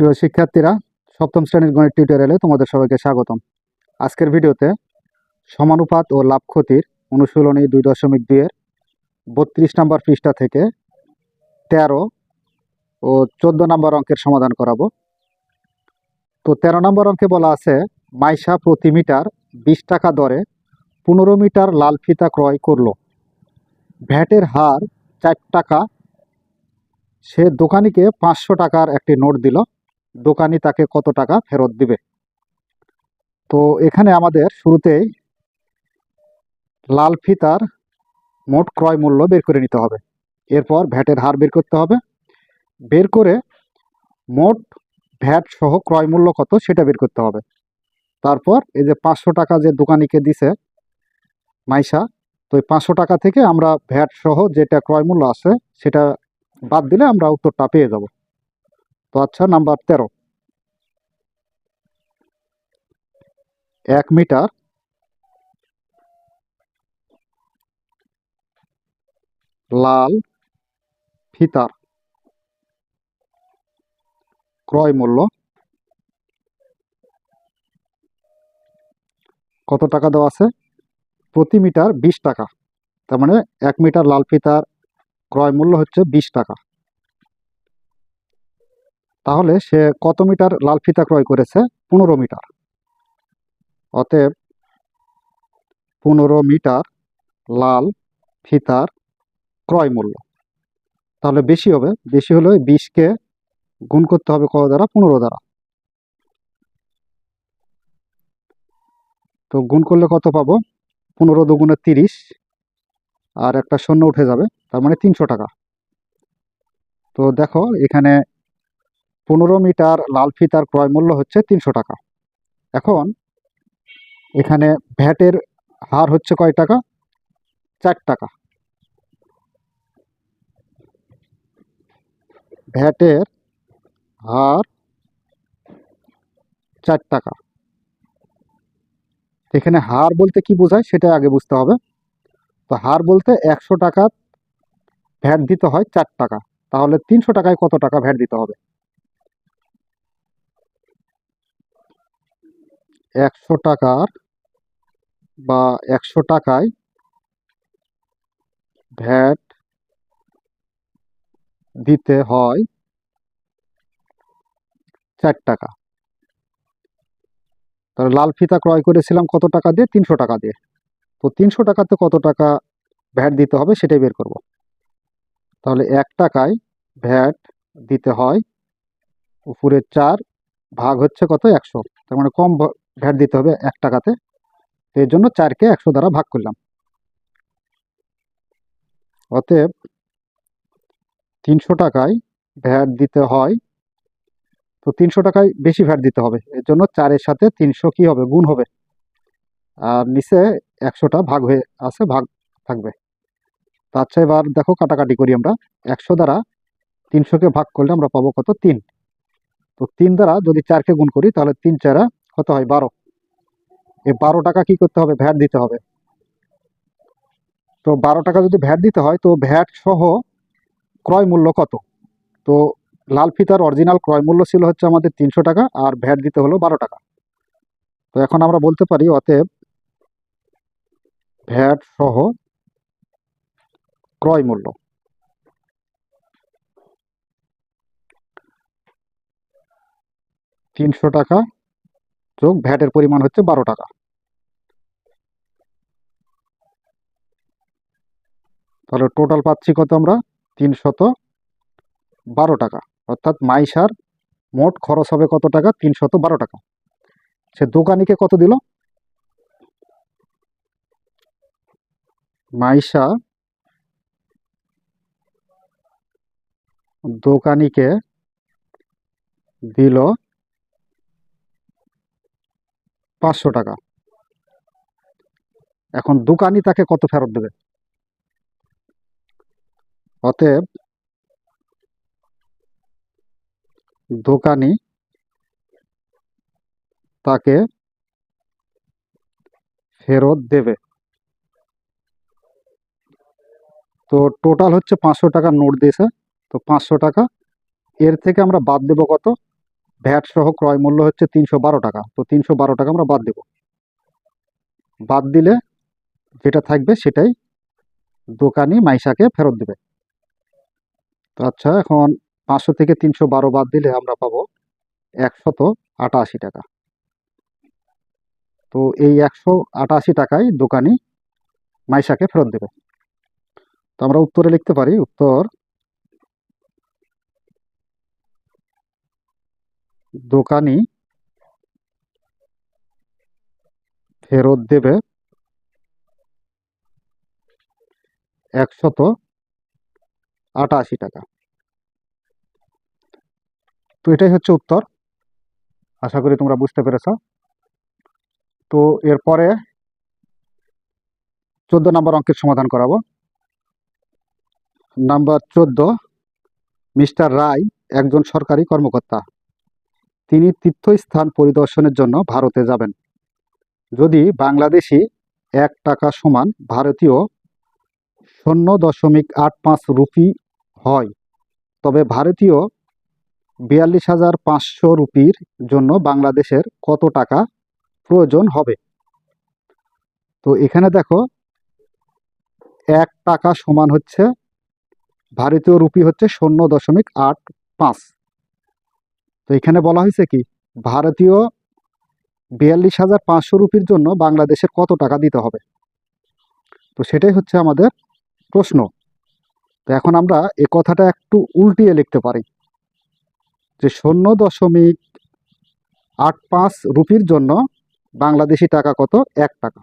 প্রিয় শিক্ষার্থীরা, সপ্তম শ্রেণির গণিত টিউটোরিয়ালে তোমাদের সবাইকে স্বাগতম। আজকের ভিডিওতে সমানুপাত ও লাভ ক্ষতির অনুশীলনী দুই দশমিক দুইয়ের বত্রিশ নম্বর পৃষ্ঠা থেকে তেরো ও চোদ্দ নম্বর অঙ্কের সমাধান করাবো। তো তেরো নম্বর অঙ্কে বলা আছে, মাইশা প্রতি মিটার বিশ টাকা দরে পনেরো মিটার লাল ফিতা ক্রয় করল। ভ্যাটের হার চার টাকা, সে দোকানিকে পাঁচশো টাকার একটি নোট দিল। দোকানি তাকে কত টাকা ফেরত দিবে? তো এখানে আমাদের শুরুতেই লাল ফিতার মোট ক্রয় মূল্য বের করে নিতে হবে। এরপর ভ্যাটের হার বের করতে হবে। বের করে মোট ভ্যাট সহ ক্রয় মূল্য কত সেটা বের করতে হবে। তারপর এই যে পাঁচশো টাকা যে দোকানিকে দিছে মাইশা, তো এই পাঁচশো টাকা থেকে আমরা ভ্যাট সহ যেটা ক্রয় মূল্য আছে সেটা বাদ দিলে আমরা উত্তরটা পেয়ে যাব। তো আচ্ছা নাম্বার তেরো। এক মিটার। লাল ফিতার। ক্রয় মূল্য। কত টাকা দেওয়া আছে? প্রতি মিটার বিশ টাকা। তার মানে এক মিটার লাল ফিতার ক্রয় মূল্য হচ্ছে বিশ টাকা। তাহলে সে কত মিটার লাল ফিতা ক্রয় করেছে? পনেরো মিটার। অতএব পনেরো মিটার লাল ফিতার ক্রয় মূল্য। তাহলে বেশি হবে। বেশি হলে বিশকে গুণ করতে হবে কত দ্বারা? পনেরো দ্বারা। তো গুণ করলে কত পাবো? পনেরো দুগুণে তিরিশ। আর একটা শূন্য উঠে যাবে। তার মানে তিনশো টাকা। তো দেখো, এখানে পনেরো মিটার লাল ফিতার ক্রয় মূল্য হচ্ছে তিনশো টাকা। এখন এখানে ভ্যাটের হার হচ্ছে কয় টাকা? চার টাকা। ভ্যাটের হার চার টাকা। এখানে হার বলতে কি বোঝায় সেটা আগে বুঝতে হবে। তো হার বলতে একশো টাকা ভ্যাট দিতে হয় চার টাকা। তাহলে তিনশো টাকায় কত টাকা ভ্যাট দিতে হবে? একশো টাকার বা একশো টাকায় ভ্যাট দিতে হয় চার টাকা। তাহলে লাল ফিতা ক্রয় করেছিলাম কত টাকা দিয়ে? তিনশো টাকা দিয়ে। তো তিনশো টাকাতে কত টাকা ভ্যাট দিতে হবে সেটাই বের করব। তাহলে এক টাকায় ভ্যাট দিতে হয়। উপরে চার ভাগ হচ্ছে কত? একশো। তার মানে কম ভ্যাট দিতে হবে এক টাকাতে। তো এর জন্য চারকে একশো দ্বারা ভাগ করলাম। অতএব তিনশো টাকায় ভ্যাট দিতে হয়, তো তিনশো টাকায় বেশি ভ্যাট দিতে হবে। এর জন্য চারের সাথে তিনশো কি হবে? গুণ হবে। আর নিচে একশোটা ভাগ হয়ে আছে, ভাগ থাকবে। তার আচ্ছা এবার দেখো কাটাকাটি করি আমরা। একশো দ্বারা তিনশোকে ভাগ করলে আমরা পাবো কত? তিন। তো তিন দ্বারা যদি চারকে গুণ করি, তাহলে তিন চারা কত হয়? বারো। এই বারো টাকা কি করতে হবে? ভ্যাট দিতে হবে। তো বারো টাকা যদি ভ্যাট দিতে হয়, তো ভ্যাট সহ ক্রয় মূল্য কত? তো লাল ফিতার অরিজিনাল ক্রয় মূল্য ছিল হচ্ছে আমাদের তিনশো টাকা, আর ভ্যাট দিতে হলো বারো টাকা। তো এখন আমরা বলতে পারি, অতএব ভ্যাট সহ ক্রয় মূল্য। তিনশো টাকা যোগ ভ্যাটের পরিমাণ হচ্ছে বারো টাকা। তাহলে টোটাল পাচ্ছি কত আমরা? তিনশত বারো টাকা। অর্থাৎ মাইসার মোট খরচ হবে কত টাকা? তিনশত বারো টাকা। সে দোকানিকে কত দিল? মাইশা দোকানিকে দিল পাঁচশো টাকা। এখন দোকানি তাকে কত ফেরত দেবে? অতএব দোকানি তাকে ফেরত দেবে। তো টোটাল হচ্ছে পাঁচশো টাকা নোট দিয়েছে। তো পাঁচশো টাকা, এর থেকে আমরা বাদ দেবো কত? ভ্যাট সহ ক্রয় মূল্য হচ্ছে তিনশো বারো টাকা। তো তিনশো বারো টাকা আমরা বাদ দেব। বাদ দিলে যেটা থাকবে সেটাই দোকানি মাইশাকে ফেরত দেবে। তো আচ্ছা এখন পাঁচশো থেকে তিনশো বারো বাদ দিলে আমরা পাবো একশত আটাশি টাকা। তো এই একশো আটাশি টাকায় দোকানি মাইশাকে ফেরত দেবে। তো আমরা উত্তরে লিখতে পারি, উত্তর দোকানি ফেরত দেবে একশত আটাশি টাকা। তো এটাই হচ্ছে উত্তর। আশা করি তোমরা বুঝতে পেরেছ। তো এরপরে চোদ্দ নম্বর অঙ্কের সমাধান করাবো। নাম্বার চোদ্দ, মিস্টার রায় একজন সরকারি কর্মকর্তা। তিনি তীর্থস্থান পরিদর্শনের জন্য ভারতে যাবেন। যদি বাংলাদেশি এক টাকা সমান ভারতীয় শূন্য দশমিক আট পাঁচ রুপি হয়, তবে ভারতীয় বিয়াল্লিশ হাজার পাঁচশো রুপির জন্য বাংলাদেশের কত টাকা প্রয়োজন হবে? তো এখানে দেখো, এক টাকা সমান হচ্ছে, ভারতীয় রুপি হচ্ছে শূন্য দশমিক আট পাঁচ। এখানে বলা হয়েছে কি, ভারতীয় বিয়াল্লিশ হাজার পাঁচশো রুপির জন্য বাংলাদেশের কত টাকা দিতে হবে? তো সেটাই হচ্ছে আমাদের প্রশ্ন। তো এখন আমরা এ কথাটা একটু উল্টিয়ে লিখতে পারি। যে শূন্য দশমিক আট পাঁচ রুপির জন্য বাংলাদেশি টাকা কত? এক টাকা।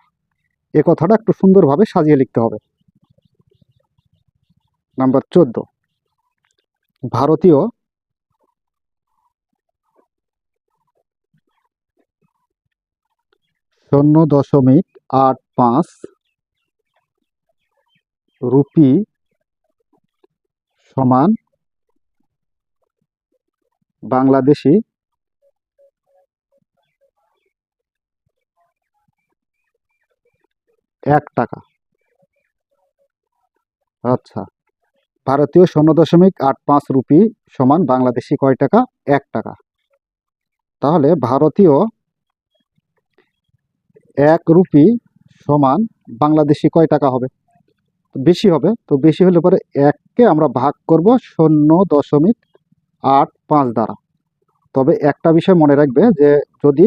এ কথাটা একটু সুন্দরভাবে সাজিয়ে লিখতে হবে। নাম্বার চোদ্দ। ভারতীয় শূন্য দশমিক আট পাঁচ রুপি সমান বাংলাদেশি এক টাকা। আচ্ছা ভারতীয় শূন্য দশমিক আট পাঁচ রুপি সমান বাংলাদেশি কয় টাকা? এক টাকা। তাহলে ভারতীয় এক রুপি সমান বাংলাদেশি কয় টাকা হবে? বেশি হবে, তো বেশি হলে পরে এককে আমরা ভাগ করব শূন্য দশমিক আট পাঁচ দ্বারা। তবে একটা বিষয় মনে রাখবে যে যদি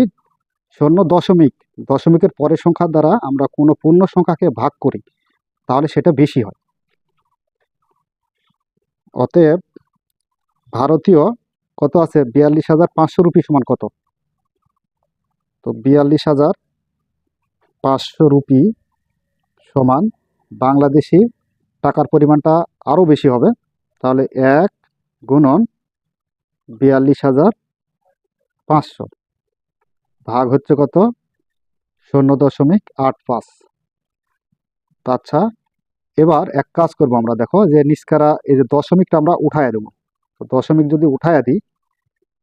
শূন্য দশমিক, দশমিকের পরের সংখ্যার দ্বারা আমরা কোনো পূর্ণ সংখ্যাকে ভাগ করি, তাহলে সেটা বেশি হয়। অতএব ভারতীয় কত আছে? বিয়াল্লিশ হাজার পাঁচশো রুপি সমান কত? তো বিয়াল্লিশ হাজার পাঁচশো রুপি সমান বাংলাদেশি টাকার পরিমাণটা আরও বেশি হবে। তাহলে এক গুণন বিয়াল্লিশ হাজার পাঁচশো। ভাগ হচ্ছে কত? শূন্য দশমিক আট পাঁচ। আচ্ছা এবার এক কাজ করব আমরা। দেখো যে নিষ্কারা, এই যে দশমিকটা আমরা উঠাইয়া দেবো। তো দশমিক যদি উঠাইয়া দিই,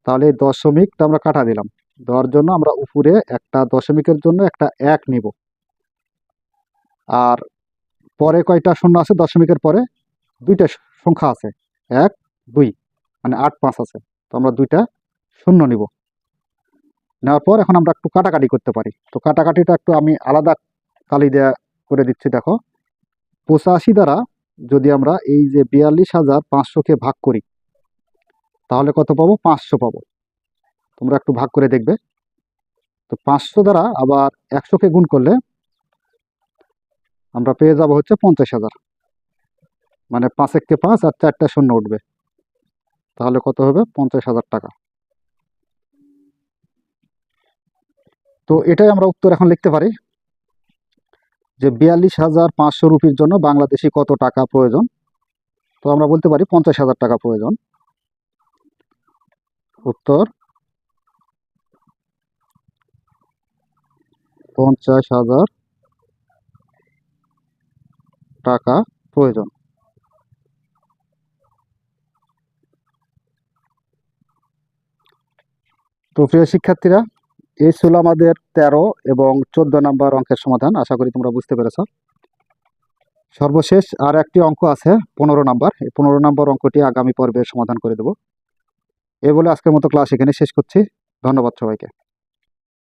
তাহলে দশমিকটা আমরা কাটা দিলাম। দেওয়ার জন্য আমরা উপরে একটা দশমিকের জন্য একটা এক নিব। আর পরে কয়টা শূন্য আছে? দশমিকের পরে দুইটা সংখ্যা আছে। এক, দুই মানে আট, পাঁচ আছে। তো আমরা দুইটা শূন্য নিব। নেওয়ার পর এখন আমরা একটু কাটাকাটি করতে পারি। তো কাটাকাটিটা একটু আমি আলাদা কালি দেয়া করে দিচ্ছি, দেখো। পঁচাশি দ্বারা যদি আমরা এই যে বিয়াল্লিশ হাজার পাঁচশোকে ভাগ করি, তাহলে কত পাবো? পাঁচশো পাবো। তোমরা একটু ভাগ করে দেখবে। তো পাঁচশো দ্বারা আবার একশোকে গুণ করলে আমরা পেয়ে যাব হচ্ছে পঞ্চাশ হাজার। মানে পাঁচ একটি পাঁচ আর চারটা শূন্য উঠবে। তাহলে কত হবে? পঞ্চাশ হাজার টাকা। তো এটাই আমরা উত্তর এখন লিখতে পারি যে বিয়াল্লিশ হাজার পাঁচশো রুপির জন্য বাংলাদেশি কত টাকা প্রয়োজন? তো আমরা বলতে পারি পঞ্চাশ হাজার টাকা প্রয়োজন। উত্তর পঞ্চাশ হাজার টাকা প্রয়োজন। তো প্রিয় শিক্ষার্থীরা, এই ছিল আমাদের তেরো এবং চোদ্দ নম্বর অঙ্কের সমাধান। আশা করি তোমরা বুঝতে পেরেছ। সর্বশেষ আর একটি অঙ্ক আছে পনেরো নাম্বার। এই পনেরো নম্বর অঙ্কটি আগামী পর্বে সমাধান করে দেব। এ বলে আজকের মতো ক্লাস এখানে শেষ করছি। ধন্যবাদ সবাইকে।